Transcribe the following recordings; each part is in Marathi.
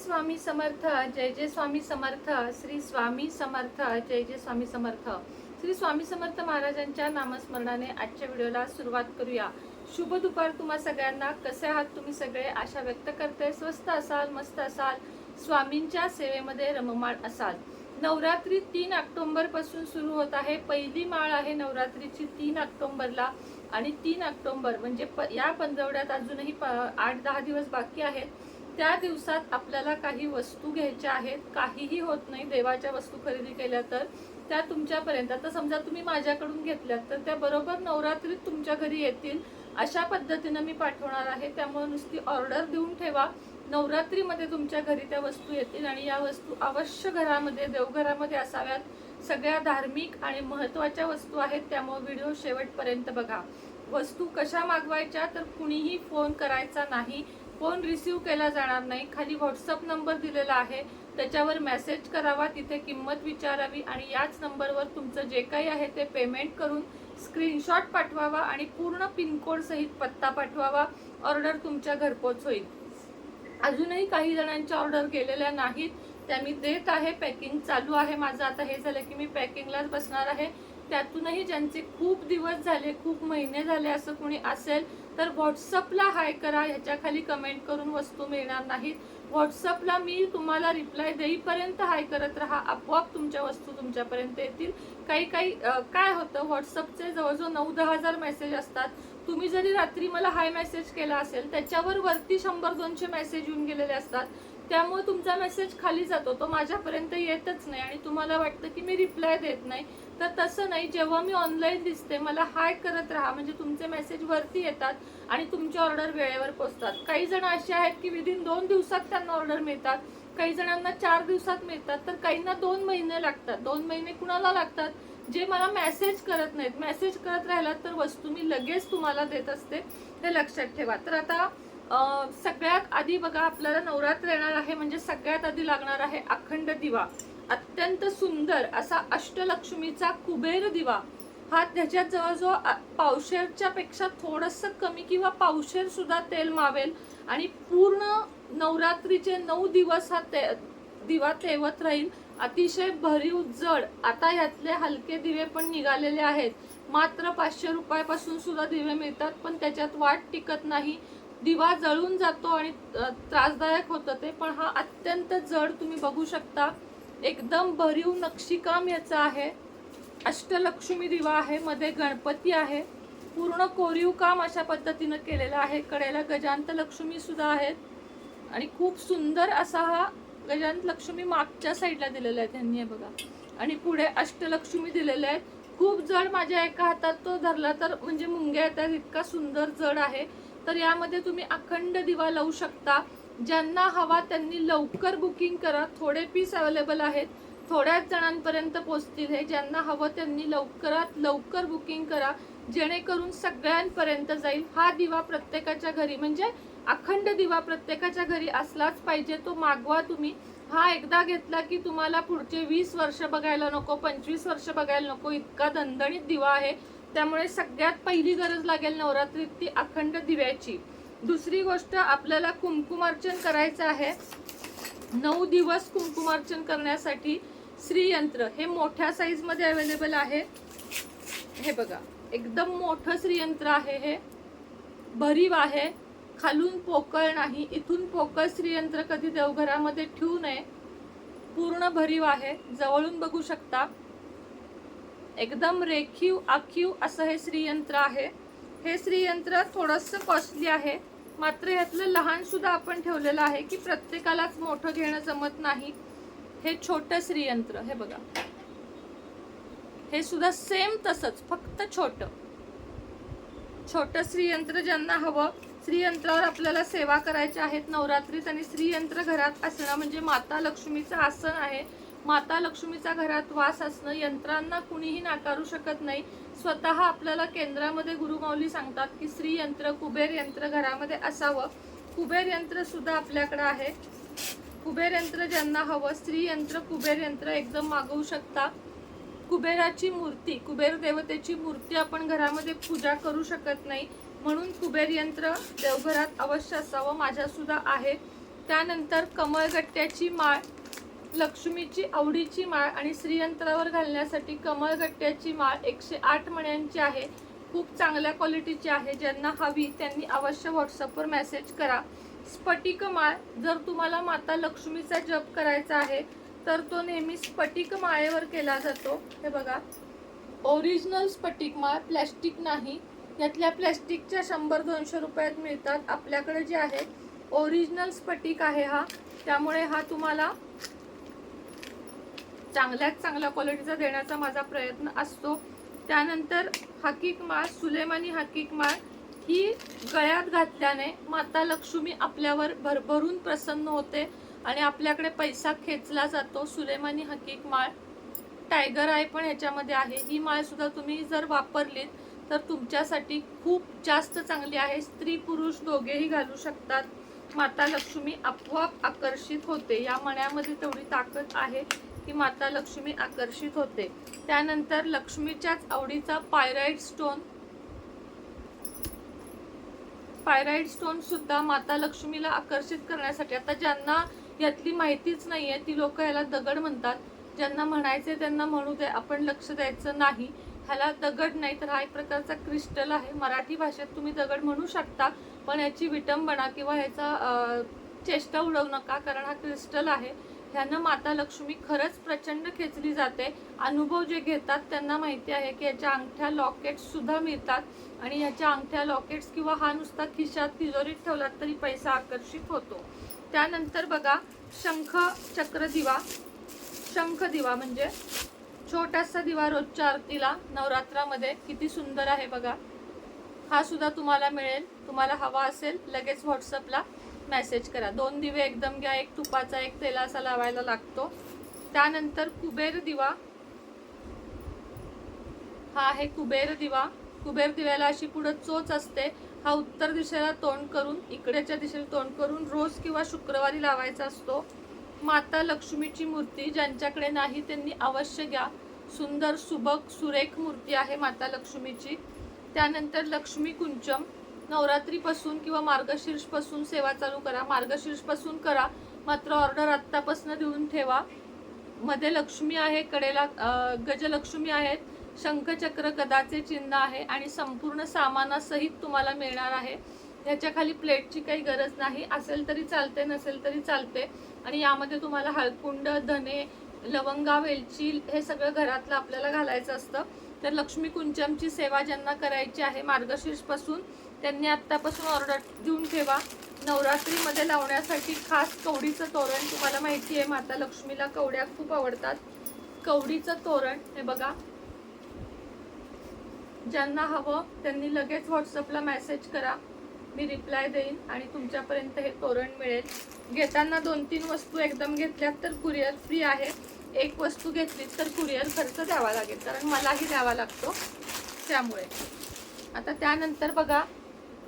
स्वामी समर्थ जय जय स्वामी समर्थ श्री स्वामी समर्थ जय जय स्वामी समर्थ. श्री स्वामी समर्थ महाराजांच्या नामस्मरणाने आजच्या व्हिडिओला सुरुवात करूया. शुभ दुपार तुम्हा सगळ्यांना. कसे आहात तुम्ही सगळे? आशा व्यक्त करते. स्वस्त असाल मस्त असाल. स्वामींच्या सेवेमध्ये रममाळ असाल. नवरात्री तीन ऑक्टोंबरपासून सुरू होत आहे. पहिली माळ आहे नवरात्रीची तीन ऑक्टोंबरला. आणि तीन ऑक्टोंबर म्हणजे प या पंधरवड्यात अजूनही प आठ दहा दिवस बाकी आहेत. त्या दिवसात आपल्याला काही वस्तू घ्यायच्या आहेत काहीही होत नाही देवाच्या वस्तू खरेदी केल्या तर त्या तुमच्यापर्यंत. आता समजा तुम्ही माझ्याकडून घेतल्यात तर त्या बरोबर नवरात्रीत तुमच्या घरी येतील अशा पद्धतीनं मी पाठवणार आहे. त्यामुळे नुसती ऑर्डर देऊन ठेवा. नवरात्रीमध्ये तुमच्या घरी त्या वस्तू येतील आणि या वस्तू अवश्य घरामध्ये देवघरामध्ये असाव्यात. सगळ्या धार्मिक आणि महत्त्वाच्या वस्तू आहेत त्यामुळे व्हिडिओ शेवटपर्यंत बघा. वस्तू कशा मागवायच्या तर कुणीही फोन करायचा नाही. फोन रिसीव केला जाणार नाही. खाली व्हॉट्सअप नंबर दिलेला आहे. त्याच्यावर मेसेज करावा तिथे किंमत विचारावी आणि याच नंबरवर तुमचं जे काही आहे ते पेमेंट करून स्क्रीनशॉट पाठवावा आणि पूर्ण पिनकोड सहित पत्ता पाठवावा. ऑर्डर तुमच्या घरपोच होईल. अजूनही काही जणांच्या ऑर्डर गेलेल्या नाहीत. त्या मी देत आहे. पॅकिंग चालू आहे माझं. आता हे झालं की मी पॅकिंगलाच बसणार आहे. त्यातूनही ज्यांचे खूप दिवस झाले खूप महिने झाले असं कोणी असेल तर व्हॉट्सअपला हाय करा ह्याच्या खाली कमेंट करून वस्तू मिळणार नाहीत. व्हॉट्सअपला मी तुम्हाला रिप्लाय देईपर्यंत हाय करत राहा. आपोआप तुमच्या वस्तू तुमच्यापर्यंत येतील. काही काही काय होतं व्हॉट्सअपचे जवळजवळ नऊ दहा हजार मेसेज असतात. तुम्ही जरी रात्री मला हाय मेसेज केला असेल त्याच्यावर वरती शंभर दोनशे मेसेज येऊन गेलेले असतात. त्यामुळे तुमचा मेसेज खाली जातो. तो माझ्यापर्यंत येतच नाही आणि तुम्हाला वाटतं की मी रिप्लाय देत नाही. तर तसं नाही. जेव्हा मी ऑनलाईन दिसते मला हाय करत राहा. म्हणजे तुमचे मेसेज वरती येतात आणि तुमची ऑर्डर वेळेवर पोचतात काही जण असे आहेत की विदिन दोन दिवसात त्यांना ऑर्डर मिळतात. काही जणांना चार दिवसात मिळतात. तर काहींना दोन महिने लागतात. दोन महिने कुणाला लागतात? जे मला मेसेज करत नाहीत. मेसेज करत राहिलात तर वस्तू मी लगेच तुम्हाला देत असते. हे लक्षात ठेवा. तर आता सगळ्यात आधी बघा आपल्याला नवरात्र येणार आहे म्हणजे सगळ्यात आधी लागणार आहे अखंड दिवा. अत्यंत सुंदर असा अष्टलक्ष्मीचा कुबेर दिवा. हा त्याच्यात जवळजवळ पावशेरच्या पेक्षा थोडस कमी किंवा पावशेर सुद्धा तेल मावेल. आणि पूर्ण नवरात्रीचे नऊ दिवस हा ते दिवा तेवत राहील. अतिशय भरीव जड. आता यातले हलके दिवे पण निघालेले आहेत. मात्र पाचशे रुपयापासून सुद्धा दिवे मिळतात पण त्याच्यात वाट टिकत नाही. दिवा जळून जातो आणि त्रासदायक होतं ते पण हा अत्यंत जड तुम्ही बघू शकता. एकदम भरीव नक्षीकाम याचं आहे. अष्टलक्ष्मी दिवा आहे मध्ये गणपती आहे. पूर्ण कोरीव काम अशा पद्धतीनं केलेलं आहे. कडेला गजांत लक्ष्मी सुद्धा आहेत. आणि खूप सुंदर असा हा गजांत लक्ष्मी मागच्या साईडला दिलेला आहे त्यांनी बघा. आणि पुढे अष्टलक्ष्मी दिलेले आहेत. खूप जड माझ्या एका हातात तो धरला तर म्हणजे मुंग्या येतात इतका सुंदर जड आहे. तर यामध्ये तुम्ही अखंड दिवा लावू शकता. ज्यांना हवा त्यांनी लवकर बुकिंग करा. थोडे पीस अवेलेबल आहेत. थोड्याच जणांपर्यंत पोचतील हे. ज्यांना हवं त्यांनी लवकरात लवकर बुकिंग करा. जेणेकरून सगळ्यांपर्यंत जाईल. हा दिवा प्रत्येकाच्या घरी म्हणजे अखंड दिवा प्रत्येकाच्या घरी असलाच पाहिजे. तो मागवा तुम्ही. हा एकदा घेतला की तुम्हाला पुढचे वीस वर्ष बघायला नको पंचवीस वर्ष बघायला नको. इतका दणदणीत दिवा आहे. त्यामुळे सगळ्यात पहिली गरज लागेल नवरात्रीत ती अखंड दिव्याची. दुसरी गोष्ट आपल्याला कुंकुमार्चन करायचं आहे. नऊ दिवस कुंकुमार्चन करण्यासाठी श्रीयंत्र हे मोठ्या साईजमध्ये अवेलेबल आहे. हे बघा एकदम मोठं श्रीयंत्र आहे हे. भरीव आहे. खालून पोकळ नाही. इथून पोकळ श्रीयंत्र कधी देवघरामध्ये ठेवू नये. पूर्ण भरीव आहे. जवळून बघू शकता. एकदम रेखीव आखीव असं हे श्रीयंत्र आहे. हे श्रीयंत्र थोडंसं कॉस्टली आहे. मात्र यातलं लहान सुद्धा आपण ठेवलेलं आहे की प्रत्येकालाच मोठं घेणं जमत नाही. हे छोटं श्रीयंत्र हे बघा. हे सुद्धा सेम तसंच फक्त छोटं. छोटं श्रीयंत्र ज्यांना हवं श्रीयंत्रावर आपल्याला सेवा करायच्या आहेत नवरात्रीत आणि श्रीयंत्र घरात असणं म्हणजे माता लक्ष्मीचं आसन आहे. माता लक्ष्मीचा घरात वास असणं यंत्रांना कुणीही नाकारू शकत नाही. स्वतः आपल्याला केंद्रामध्ये गुरुमाऊली सांगतात की स्त्री यंत्र कुबेर यंत्र घरामध्ये असावं. कुबेर यंत्र सुद्धा आपल्याकडे आहे. कुबेर यंत्र ज्यांना हवं स्त्री यंत्र कुबेर यंत्र एकदम मागवू शकता. कुबेराची मूर्ती कुबेर देवतेची मूर्ती आपण घरामध्ये पूजा करू शकत नाही. म्हणून कुबेर यंत्र देवघरात अवश्य असावं माझ्यासुद्धा आहे. त्यानंतर कमळगट्ट्याची माळ लक्ष्मीची आवडीची माळ आणि श्रीयंत्रावर घालण्यासाठी कमळगट्ट्याची माळ एकशे आठ मण्यांची आहे. खूप चांगल्या क्वालिटीची आहे. ज्यांना हवी त्यांनी अवश्य व्हॉट्सअपवर मेसेज करा. स्फटिक माळ जर तुम्हाला माता लक्ष्मीचा जप करायचा आहे तर तो नेहमी स्फटिक माळेवर केला जातो. हे बघा. ओरिजिनल स्फटिक माळ प्लॅस्टिक नाही. यातल्या प्लॅस्टिकच्या शंभर दोनशे रुपयात मिळतात. आपल्याकडे जे आहे ओरिजिनल स्फटिक आहे हा. त्यामुळे हा तुम्हाला चांगल्यात चांगल्या क्वालिटीचा देण्याचा माझा प्रयत्न असतो. त्यानंतर हकीक माळ सुलेमानी हकीक माळ ही गळ्यात घातल्याने माता लक्ष्मी आपल्यावर भरभरून प्रसन्न होते आणि आपल्याकडे पैसा खेचला जातो. सुलेमानी हकीक माळ टायगर आय पण ह्याच्यामध्ये आहे. ही माळ सुद्धा तुम्ही जर वापरलीत तर तुमच्यासाठी खूप जास्त चांगली आहे. स्त्री पुरुष दोघेही घालू शकतात. माता लक्ष्मी आपोआप आकर्षित होते. या मण्यामध्ये तेवढी ताकद आहे. की माता लक्ष्मी आकर्षित होते. त्यानंतर लक्ष्मीच्याच आवडीचा पायराईड स्टोन पायराईड स्टोन सुद्धा माता लक्ष्मीला आकर्षित करण्यासाठी. आता ज्यांना यातली माहितीच नाहीये ती लोक याला दगड म्हणतात. ज्यांना म्हणायचे त्यांना म्हणू दे आपण लक्ष द्यायचं नाही. ह्याला दगड नाही तर हा एक प्रकारचा क्रिस्टल आहे. मराठी भाषेत तुम्ही दगड म्हणू शकता पण याची विटंबना किंवा ह्याचा चेष्टा उडवू नका कारण हा क्रिस्टल आहे. ह्यानं माता लक्ष्मी खरंच प्रचंड खेचली जाते. अनुभव जे घेतात त्यांना माहिती आहे की याच्या अंगठ्या लॉकेट्ससुद्धा मिळतात आणि याच्या अंगठ्या लॉकेट्स किंवा हा नुसता खिशात तिजोरीत ठेवलात तरी पैसा आकर्षित होतो. त्यानंतर बघा शंख चक्र दिवा. शंख दिवा म्हणजे छोटासा दिवा रोजच्या आरतीला नवरात्रामध्ये. किती सुंदर आहे बघा. हा सुद्धा तुम्हाला मिळेल. तुम्हाला हवा असेल लगेच व्हॉट्सअपला मेसेज करा. दोन दिवे एकदम घ्या एक तुपाचा एक तेलाचा लावायला लागतो. त्यानंतर कुबेर दिवा. हा आहे कुबेर दिवा. कुबेर दिव्याला अशी पुढं चोच असते. हा उत्तर दिशेला तोंड करून इकडेच्या दिशेला तोंड करून रोज किंवा शुक्रवारी लावायचा असतो. माता लक्ष्मीची मूर्ती ज्यांच्याकडे नाही त्यांनी अवश्य घ्या. सुंदर सुबक सुरेख मूर्ती आहे माता लक्ष्मीची. त्यानंतर लक्ष्मी कुंचम नवरात्रीपासून किंवा मार्गशीर्षपासून सेवा चालू करा. मार्गशीर्षपासून करा. मात्र ऑर्डर आत्तापासून देऊन ठेवा. मध्ये लक्ष्मी आहे कडेला गजलक्ष्मी आहेत. शंखचक्र गदाचे चिन्ह आहे आणि संपूर्ण सामानासहित तुम्हाला मिळणार आहे. ह्याच्या खाली प्लेटची काही गरज नाही. असेल तरी चालते नसेल तरी चालते. आणि यामध्ये तुम्हाला हळकुंड धने लवंगा वेलची हे सगळं घरातलं आपल्याला घालायचं असतं. तर लक्ष्मी कुंचमची सेवा ज्यांना करायची आहे मार्गशीर्षपासून त्यांनी आत्तापासून ऑर्डर देऊन ठेवा. नवरात्रीमध्ये लावण्यासाठी खास कवडीचं तोरण तुम्हाला माहिती आहे माता लक्ष्मीला कवड्या खूप आवडतात. कवडीचं तोरण हे बघा. ज्यांना हवं त्यांनी लगेच व्हॉट्सअपला मेसेज करा. मी रिप्लाय देईन आणि तुमच्यापर्यंत हे तोरण मिळेल. घेताना दोन तीन वस्तू एकदम घेतल्यात तर कुरिअर फ्री आहे. एक वस्तू घेतली तर कुरिअर खर्च द्यावा लागेल कारण मलाही द्यावा लागतो त्यामुळे. आता त्यानंतर बघा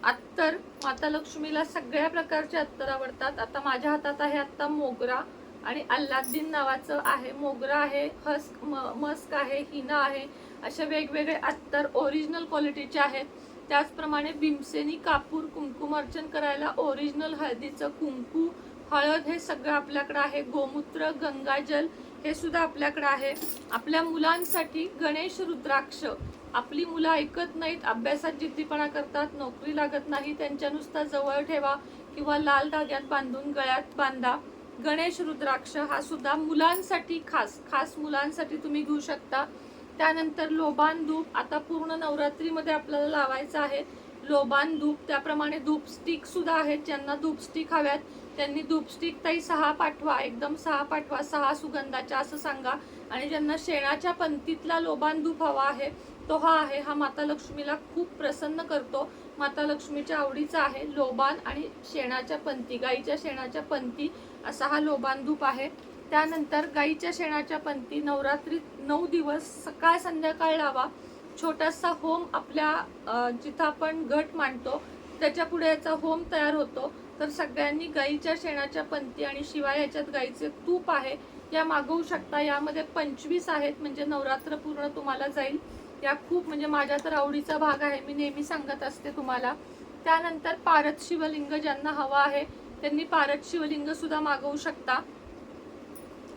अत्तर. माता लक्ष्मीला सगळ्या प्रकारचे अत्तर आवडतात. आता माझ्या हातात आहे आत्ता मोगरा आणि अल्लाद्दीन नावाचं आहे. मोगरा आहे हस्क म- मस्क आहे हिना आहे. असे वेगवेगळे अत्तर ओरिजिनल क्वालिटीचे आहेत. त्याचप्रमाणे भीमसेनी कापूर कुंकुम अर्चन करायला ओरिजिनल हळदीचं कुंकू हळद हे सगळं आपल्याकडं आहे. गोमूत्र गंगाजल हे सुद्धा आपल्याकडं आहे. आपल्या मुलांसाठी गणेश रुद्राक्ष आपली मुलं ऐकत नाहीत अभ्यासात जिद्दीपणा करतात नोकरी लागत नाही त्यांच्या नुसता जवळ ठेवा किंवा लाल धाग्यात बांधून गळ्यात बांधा. गणेश रुद्राक्ष हा सुद्धा मुलांसाठी खास खास मुलांसाठी तुम्ही घेऊ शकता. त्यानंतर लोबान धूप आता पूर्ण नवरात्रीमध्ये आपल्याला लावायचं आहे. लोबान धूप त्याप्रमाणे धूप स्टिक सुद्धा आहेत ज्यांना धूप स्टिक हव्यात. त्यांनी धूप स्टिक ताई सहा पाठवा एकदम सहा पाठवा सहा सुगंधाच्या असं सांगा. आणि ज्यांना शेणाच्या पंतीतला लोबान धूप हवा आहे तो हा आहे. हा माता लक्ष्मीला खूप प्रसन्न करतो. माता लक्ष्मीच्या आवडीचा आहे. लोबान आणि शेणाच्या पंती गाईच्या शेणाच्या पंती असा हा लोबान धूप आहे. त्यानंतर गाईच्या शेणाच्या पंती नवरात्रीत नऊ दिवस सकाळ संध्याकाळ लावा. छोटासा होम आपल्या जिथं आपण घट मांडतो त्याच्या पुढे याचा होम तयार होतो. तर सगळ्यांनी गाईच्या शेणाच्या पंती आणि शिवाय याच्यात गाईचे तूप आहे. या मागवू शकता. यामध्ये पंचवीस आहेत. म्हणजे नवरात्र पूर्ण तुम्हाला जाईल. या खूप म्हणजे माझ्या तर आवडीचा भाग आहे. मी नेहमी सांगत असते तुम्हाला. त्यानंतर पारत शिवलिंग ज्यांना हवा आहे त्यांनी पारत शिवलिंग सुद्धा मागवू शकता.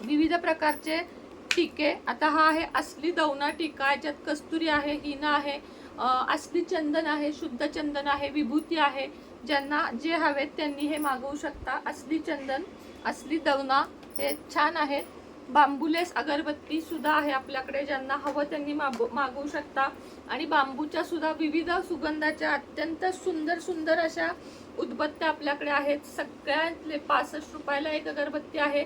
विविध प्रकारचे टिके. आता हा आहे असली दवना टीका याच्यात कस्तुरी आहे हिना आहे असली चंदन आहे शुद्ध चंदन आहे विभूती आहे ज्यांना जे हवेत त्यांनी हे मागवू शकता. असली चंदन असली दवना हे छान आहेत बांबुलेस अगरबत्ती सुद्धा आहे आपल्याकडे ज्यांना हवं त्यांनी मागू मागवू शकता. आणि बांबूच्या सुद्धा विविध सुगंधाच्या अत्यंत सुंदर सुंदर अशा उदबत्त्या आपल्याकडे आहेत. सगळ्यातले पासष्ट रुपयाला एक अगरबत्ती आहे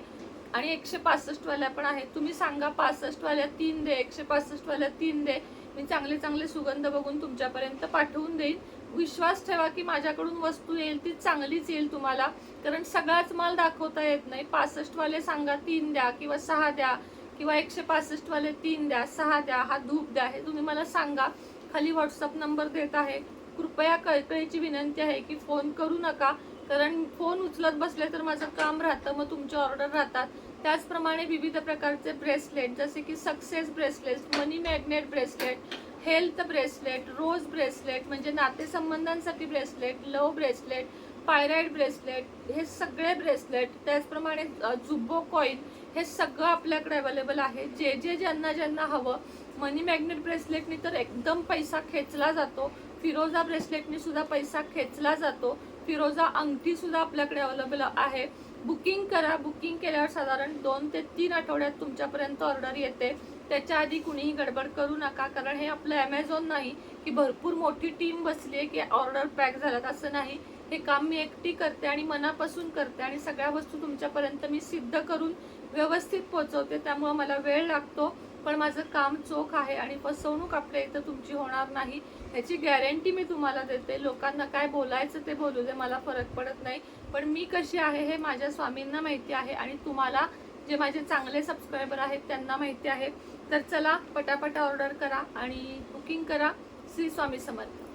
आणि एकशे पासष्टवाल्या पण आहेत. तुम्ही सांगा पासष्टवाल्या तीन दे एकशे पासष्टवाल्या तीन दे. मी चांगले चांगले सुगंध बघून तुमच्यापर्यंत पाठवून देईन. विश्वास ठेवा की माझ्याकडून वस्तू येईल ती चांगलीच येईल तुम्हाला. कारण सगळाच माल दाखवता येत नाही. पासष्टवाले सांगा तीन द्या किंवा सहा द्या किंवा एकशे पासष्टवाले तीन द्या सहा द्या हा धूप द्या. हे तुम्ही मला सांगा. खाली व्हॉट्सअप नंबर देत आहे. कृपया कळकळीची विनंती आहे की फोन करू नका. कारण फोन उचलत बसले तर माझं काम राहतं मग तुमचे ऑर्डर राहतात. त्याचप्रमाणे विविध प्रकारचे ब्रेसलेट जसे की success bracelet money magnet bracelet health bracelet rose bracelet म्हणजे नातेसंबंधांसाठी bracelet love bracelet pyrite bracelet हे सगळे ब्रेसलेट त्याचप्रमाणे जुब्बो कॉईन हे सगळं आपल्याकडे अवेलेबल आहे. जे जे ज्यांना ज्यांना हवं मनी मॅग्नेट ब्रेसलेटनी तर एकदम पैसा खेचला जातो. फिरोजा ब्रेसलेटनी सुद्धा पैसा खेचला जातो. फिरोजा अंगठी सुद्धा आपल्याकडे अवेलेबल आहे. बुकिंग करा. बुकिंग केल्यावर साधारण दोन ते तीन आठवड्यात तुमच्यापर्यंत ऑर्डर येते. त्याच्या आधी कुणीही गडबड करू नका कारण हे आपलं ॲमेझॉन नाही की भरपूर मोठी टीम बसली आहे की ऑर्डर पॅक झाल्यात असं नाही. हे काम मी एकटी करते आणि मनापासून करते आणि सगळ्या वस्तू तुमच्यापर्यंत मी सिद्ध करून व्यवस्थित पोहोचवते त्यामुळं मला वेळ लागतो. पण माझं काम चोख आहे आणि फसवणूक आपल्या इथं तुमची होणार नाही. ह्याची गॅरंटी मी तुम्हाला देते. लोकांना काय बोलायचं ते बोलू दे मला फरक पडत नाही. पण मी कशी आहे हे माझ्या स्वामींना माहिती आहे आणि तुम्हाला जे माझे चांगले सबस्क्रायबर आहेत त्यांना माहिती आहे. तर चला पटापटा ऑर्डर करा आणि बुकिंग करा श्री स्वामी समर्थ.